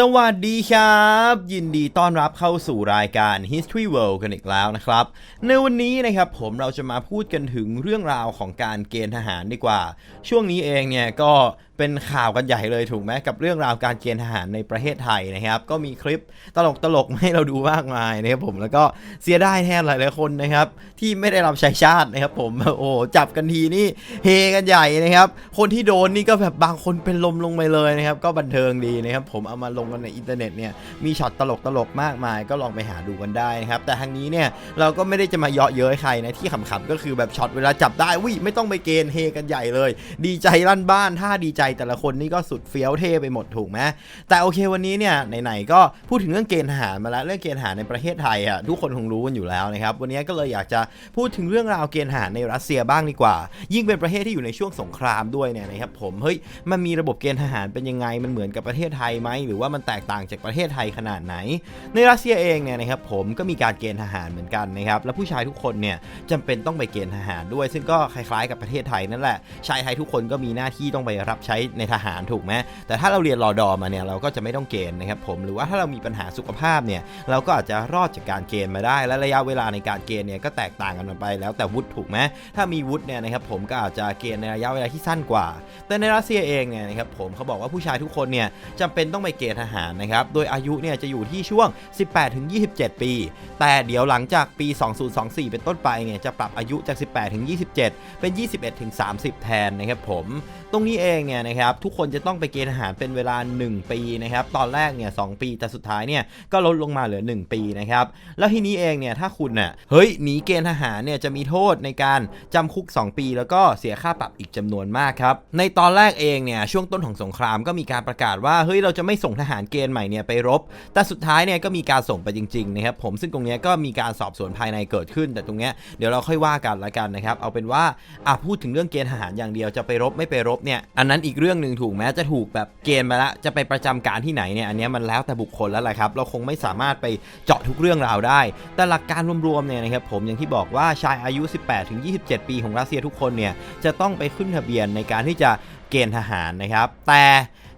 สวัสดีครับ ยินดีต้อนรับเข้าสู่รายการ History World กันอีกแล้วนะครับ ในวันนี้นะครับผมเราจะมาพูดกันถึงเรื่องราวของการเกณฑ์ทหารดีกว่า ช่วงนี้เองเนี่ยก็ เป็นข่าวกันใหญ่เลยถูกไหมกับเรื่องราวการเกณฑ์ทหารในประเทศไทยนะครับ ก็มีคลิปตลกตลกๆให้เราดูมากมายนะครับผมแล้วก็เสียดายแทนหลายๆคนนะครับ ที่ไม่ได้รับใช้ชาตินะครับ ผมโอ้โหจับกันทีนี่เฮกันใหญ่นะครับ คนที่โดนนี่ก็แบบบางคนเป็นลมลงไปเลยนะครับ ก็บันเทิงดีนะครับ ผมเอามาลงกันในอินเทอร์เน็ตเนี่ยมีช็อตตลกตลกๆมากมาย ก็ลองไปหาดูกันได้นะครับ แต่ทางนี้เนี่ยเราก็ไม่ได้จะมาเยาะเย้ยใครนะที่ขำๆก็คือแบบช็อตเวลาจับได้วิไม่ต้องไปเกณฑ์เฮกันใหญ่เลย ดีใจลั่นบ้านถ้าดีใจแต่ละคนนี่ก็สุดเฟี้ยวเท่ไปหมดถูกไหมแต่โอเควันนี้เนี่ยไหนๆก็พูดถึงเรื่องเกณฑ์ทหารมาแล้วเรื่องเกณฑ์ทหารในประเทศไทยอะทุกคนคงรู้กันอยู่แล้วนะครับวันนี้ก็เลยอยากจะพูดถึงเรื่องราวเกณฑ์ทหารในรัสเซียบ้างดีกว่า ยิ่งเป็นประเทศที่อยู่ในช่วงสงครามด้วยเนี่ยนะครับผมเฮ้ยมันมีระบบเกณฑ์ทหารเป็นยังไงมันเหมือนกับประเทศไทยไหมหรือว่ามันแตกต่างจากประเทศไทยขนาดไหน ในรัสเซียเองเนี่ยนะครับผมก็มีการเกณฑ์ทหารเหมือนกันนะครับและผู้ชายทุกคนเนี่ยจำเป็นต้องไปเกณฑ์ทหารด้วย ซึ่งก็คล้ายๆ กับประเทศไทยนั่นแหละชายไทยทุกคนก็มีหน้าที่ต้องไปรับใช้ในทหารถูกไหมแต่ถ้าเราเรียนรอดอมาเนี่ยเราก็จะไม่ต้องเกณฑ์นะครับผมหรือว่าถ้าเรามีปัญหาสุขภาพเนี่ยเราก็อาจจะรอดจากการเกณฑ์มาได้ และระยะเวลาในการเกณฑ์เนี่ยก็แตกต่างกันไปแล้วแต่วุฒิถูกไหมถ้ามีวุฒิเนี่ยนะครับผมก็อาจจะเกณฑ์ในระยะเวลาที่สั้นกว่า แต่ในรัสเซียเองเนี่ยนะครับผมเขาบอกว่าผู้ชายทุกคนเนี่ยจำเป็นต้องไปเกณฑ์ทหารนะครับโดยอายุเนี่ยจะอยู่ที่ช่วง 18-27 ปี แต่เดี๋ยวหลังจากปี 2024 เป็นต้นไปเนี่ยจะปรับอายุจาก 18-27 เป็น 21-30 แทนนะครับผมตรงนี้เองเนี่ยนะครับทุกคนจะต้องไปเกณฑ์ทหารเป็นเวลา 1 ปีนะครับตอนแรกเนี่ยสปีแต่สุดท้ายเนี่ยก็ลดลงมาเหลือ 1 ปีนะครับแล้วทีนี้เองเนี่ยถ้าคุณเน่ะเฮ้ยหนีเกณฑ์ทหารเนี่ยจะมีโทษในการจำคุก 2 ปี แล้วก็เสียค่าปรับอีกจำนวนมากครับในตอนแรกเองเนี่ยช่วงต้นของสงครามก็มีการประกาศว่าเฮ้ยเราจะไม่ส่งทหารเกณฑ์ใหม่เนี่ยไปรบ แต่สุดท้ายเนี่ยก็มีการส่งไปจริงๆนะครับผมซึ่งตรงเนี้ยก็มีการสอบสวนภายในเกิดขึ้น แต่ตรงเนี้ยเดี๋ยวเราค่อยว่ากันละกันนะครับเอาเป็นว่าอะพูดถึงเรื่องเกณฑ์ทหารอย่างเดียวจะไปรบไม่ไปรบเนี่ยอันนั้นอีกเรื่องหนึ่งถูกแม้จะถูกแบบเกณฑ์มาละจะไปประจำการที่ไหนเนี่ยอันนี้มันแล้วแต่บุคคลแล้วแหละครับ เราคงไม่สามารถไปเจาะทุกเรื่องราวได้ แต่หลักการรวมๆเนี่ยนะครับผมอย่างที่บอกว่าชายอายุ 18-27 ปีของรัสเซียทุกคนเนี่ยจะต้องไปขึ้นทะเบียนในการที่จะเกณฑ์ทหารนะครับ แต่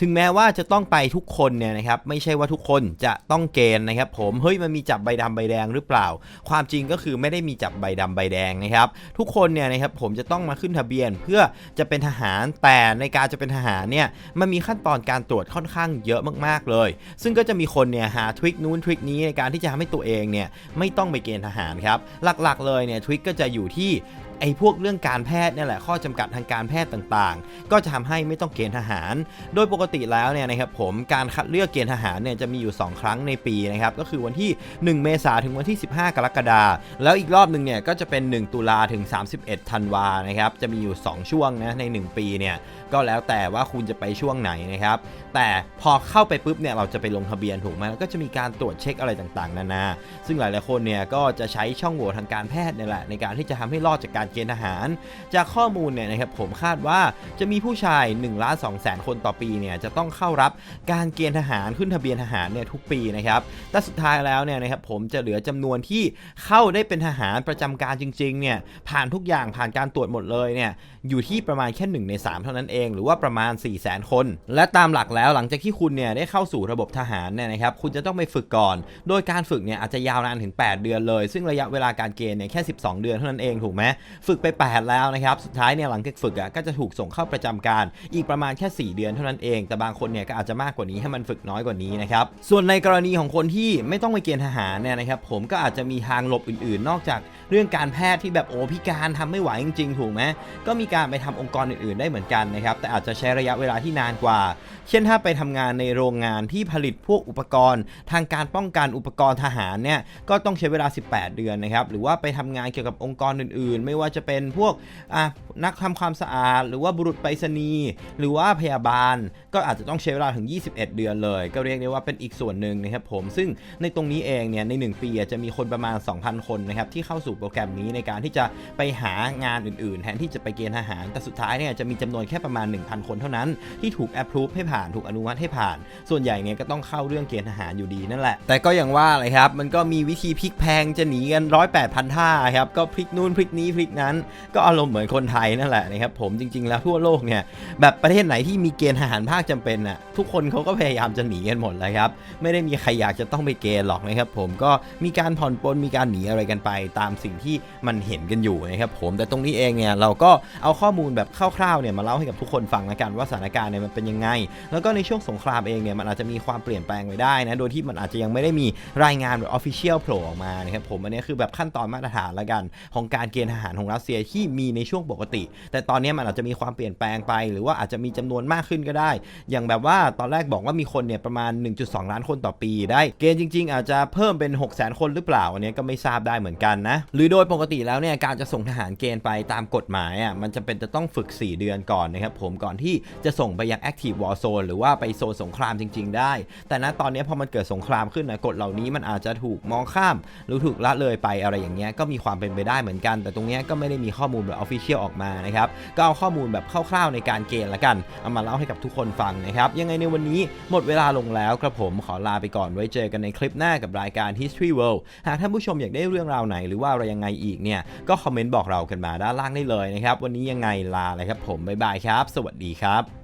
ถึงแม้ว่าจะต้องไปทุกคนเนี่ยนะครับไม่ใช่ว่าทุกคนจะต้องเกณฑ์นะครับผมเฮ้ยมันมีจับใบดำใบแดงหรือเปล่า ความจริงก็คือไม่ได้มีจับใบดำใบแดงนะครับทุกคนเนี่ยนะครับผมจะต้องมาขึ้นทะเบียนเพื่อจะเป็นทหารแต่ในการจะเป็นทหารเนี่ยมันมีขั้นตอนการตรวจค่อนข้างเยอะมากๆเลย ซึ่งก็จะมีคนเนี่ยหาทริคนู้นทริคนี้ในการที่จะทำให้ตัวเองเนี่ยไม่ต้องไปเกณฑ์ทหารครับหลักๆเลยเนี่ยทริคก็จะอยู่ที่ ไอ้พวกเรื่องการแพทย์เนี่ยแหละข้อจำกัดทางการแพทย์ต่างๆ ก็จะทำให้ไม่ต้องเกณฑ์ทหาร โดยปกติแล้วเนี่ยนะครับผมการคัดเลือกเกณฑ์ทหารเนี่ยจะมีอยู่ 2 ครั้งในปีนะครับก็คือวันที่ 1 เมษาถึงวันที่ 15 กรกฎาแล้วอีกรอบหนึ่งเนี่ยก็จะเป็น 1 ตุลาถึง 31 ธันวานะครับจะมีอยู่ 2 ช่วงนะใน 1 ปีเนี่ยก็แล้วแต่ว่าคุณจะไปช่วงไหนนะครับแต่พอเข้าไปปุ๊บเนี่ยเราจะไปลงทะเบียนถูกไหมแล้วก็จะมีการตรวจเช็คอะไรต่างๆ นานาซึ่งหลายๆคนเนี่ยก็จะใช้ช่องโหว่ทางการแพทย์เนี่ยแหละในการที่จะทำให้รอดจากการเกณฑ์ทหาร จากข้อมูลเนี่ยนะครับผมคาดว่าจะมีผู้ชาย1ล้าน2แสนคนต่อปีเนี่ยจะต้องเข้ารับการเกณฑ์ทหารขึ้นทะเบียนทหารเนี่ยทุกปีนะครับแต่สุดท้ายแล้วเนี่ยนะครับผมจะเหลือจำนวนที่เข้าได้เป็นทหารประจำการจริงๆเนี่ยผ่านทุกอย่างผ่านการตรวจหมดเลยเนี่ยอยู่ที่ประมาณแค่1ใน3 เท่านั้นเอง หรือว่าประมาณ 4 0 0แสนคน และตามหลักแล้วหลังจากที่คุณเนี่ยได้เข้าสู่ระบบทหารเนี่ยนะครับคุณจะต้องไปฝึกก่อน โดยการฝึกเนี่ยอาจจะยาวนานถึง 8 เดือนเลย ซึ่งระยะเวลาการเกณฑ์เนี่ยแค่ 12 เดือนเท่านั้นเองถูกไหมฝึกไป 8 แล้วนะครับสุดท้ายเนี่ยหลังจากฝึกอะก็จะถูกส่งเข้าประจำการ อีกประมาณแค่ 4 เดือนเท่านั้นเอง แต่บางคนเนี่ยก็อาจจะมากกว่านี้ให้มันฝึกน้อยกว่านี้นะครับส่วนในกรณีของคนที่ไม่ต้องไปเกณฑ์ทหารเนี่ยนะครับผมก็อาจจะมีทางหลบอื่นๆ นอกจากเรื่องการแพทย์ที่แบบโอ้พิการทำไม่ไหวจริงๆถูกไหมก็มีการไปทำองค์กรอื่นๆ ได้เหมือนกันนะครับแต่อาจจะใช้ระยะเวลาที่นานกว่า เช่นถ้าไปทำงานในโรงงานที่ผลิตพวกอุปกรณ์ ทางการป้องกันอุปกรณ์ทหารเนี่ยก็ต้องใช้เวลา 18 เดือนนะครับหรือว่าไปทำงานเกี่ยวกับองค์กรอื่นๆ ไม่ว่าาจะเป็นพวกอะนักทำความสะอาด หรือว่าบุรุษไปรษณีย์หรือว่าพยาบาล ก็อาจจะต้องใช้เวลาถึง 21 เดือนเลย ก็เรียกได้ว่าเป็นอีกส่วนหนึ่งนะครับผมซึ่งในตรงนี้เองเนี่ยใน 1 ปีจะมีคนประมาณ 2,000 คนนะครับที่เข้าสู่โปรแกรมนี้ในการที่จะไปหางานอื่นๆ แทนที่จะไปเกณฑ์ทหาร แต่สุดท้ายเนี่ยจะมีจำนวนแค่ประมาณ 1,000 คนเท่านั้นที่ถูกแอปพรูฟให้ผ่านถูกอนุมัติให้ผ่าน ส่วนใหญ่เนี่ยก็ต้องเข้าเรื่องเกณฑ์ทหารอยู่ดีนั่นแหละ แต่ก็อย่างว่าเลยครับมันก็มีวิธีพลิกแพงจะหนีกันร้อยแปดพันท่าครับก็พลิกนู่นพลิกนี้พลิกนั้น ก็อารมณ์เหมือนคนไทยนั่นแหละนะครับผมจริง ๆ แล้วทั่วโลกเนี่ยแบบประเทศไหนที่มีเกณฑ์ทหารภาคจำเป็นน่ะทุกคนเขาก็พยายามจะหนีกันหมดเลยครับไม่ได้มีใครอยากจะต้องไปเกณฑ์หรอกนะครับผมก็มีการผ่อนปลนมีการหนีอะไรกันไป ตามสิ่งที่มันเห็นกันอยู่นะครับผมแต่ตรงนี้เองเนี่ยเราก็เอาข้อมูลแบบคร่าวๆเนี่ยมาเล่าให้กับทุกคนฟังละกันว่าสถานการณ์เนี่ยมันเป็นยังไง แล้วก็ในช่วงสงครามเองเนี่ยมันอาจจะมีความเปลี่ยนแปลงไปได้นะโดยที่มันอาจจะยังไม่ได้มีรายงานแบบ official โผล่ออกมานะครับผมอันนี้คือแบบขั้นตอนมาตรฐานละกันของการเกณฑ์ทหารของรัสเซียที่มีในช่วงปกติ แต่ตอนนี้มันอาจจะมีความเปลี่ยนแปลงไป หรือว่าอาจจะมีจำนวนมากขึ้นก็ได้ อย่างแบบว่าตอนแรกบอกว่ามีคนเนี่ยประมาณ 1.2 ล้านคนต่อปีได้ เกณฑ์จริง ๆ อาจจะเพิ่มเป็น6 0 0 0 0 0คนหรือเปล่าอันนี้ก็ไม่ทราบได้เหมือนกันนะ หรือโดยปกติแล้วเนี่ยการจะส่งทหารเกณฑ์ไปตามกฎหมายอะมันจะเป็นจะต้องฝึก 4 เดือนก่อนนะครับผมก่อนที่จะส่งไปยัง Active War Zone หรือว่าไปโซนสงครามจริง ๆ ได้ แต่ณตอนนี้พอมันเกิดสงครามขึ้นนะกฎเหล่านี้มันอาจจะถูกมองข้าม หรือถูกละเลยไปอะไรอย่างเงี้ยก็มีความเป็นไปได้เหมือนกัน แต่ตรงเนี้ยก็ไม่ได้มีข้อมูลแบบออฟฟิเชียลออกมานะครับ ก็เอาข้อมูลแบบคร่าวๆในการเกณฑ์ละกัน เอามาเล่าให้กับทุกคนฟังนะครับ ยังไงในวันนี้หมดเวลาลงแล้วครับผมขอลาไปก่อนไว้เจอกันในคลิปหน้ากับรายการ History World หากท่านผู้ชมอยากได้เรื่องราวไหนหรือว่าอะไรยังไงอีกเนี่ยก็คอมเมนต์บอกเรากันมาด้านล่างได้เลยนะครับ วันนี้ยังไงลาเลยครับผมบ๊ายบายครับ สวัสดีครับ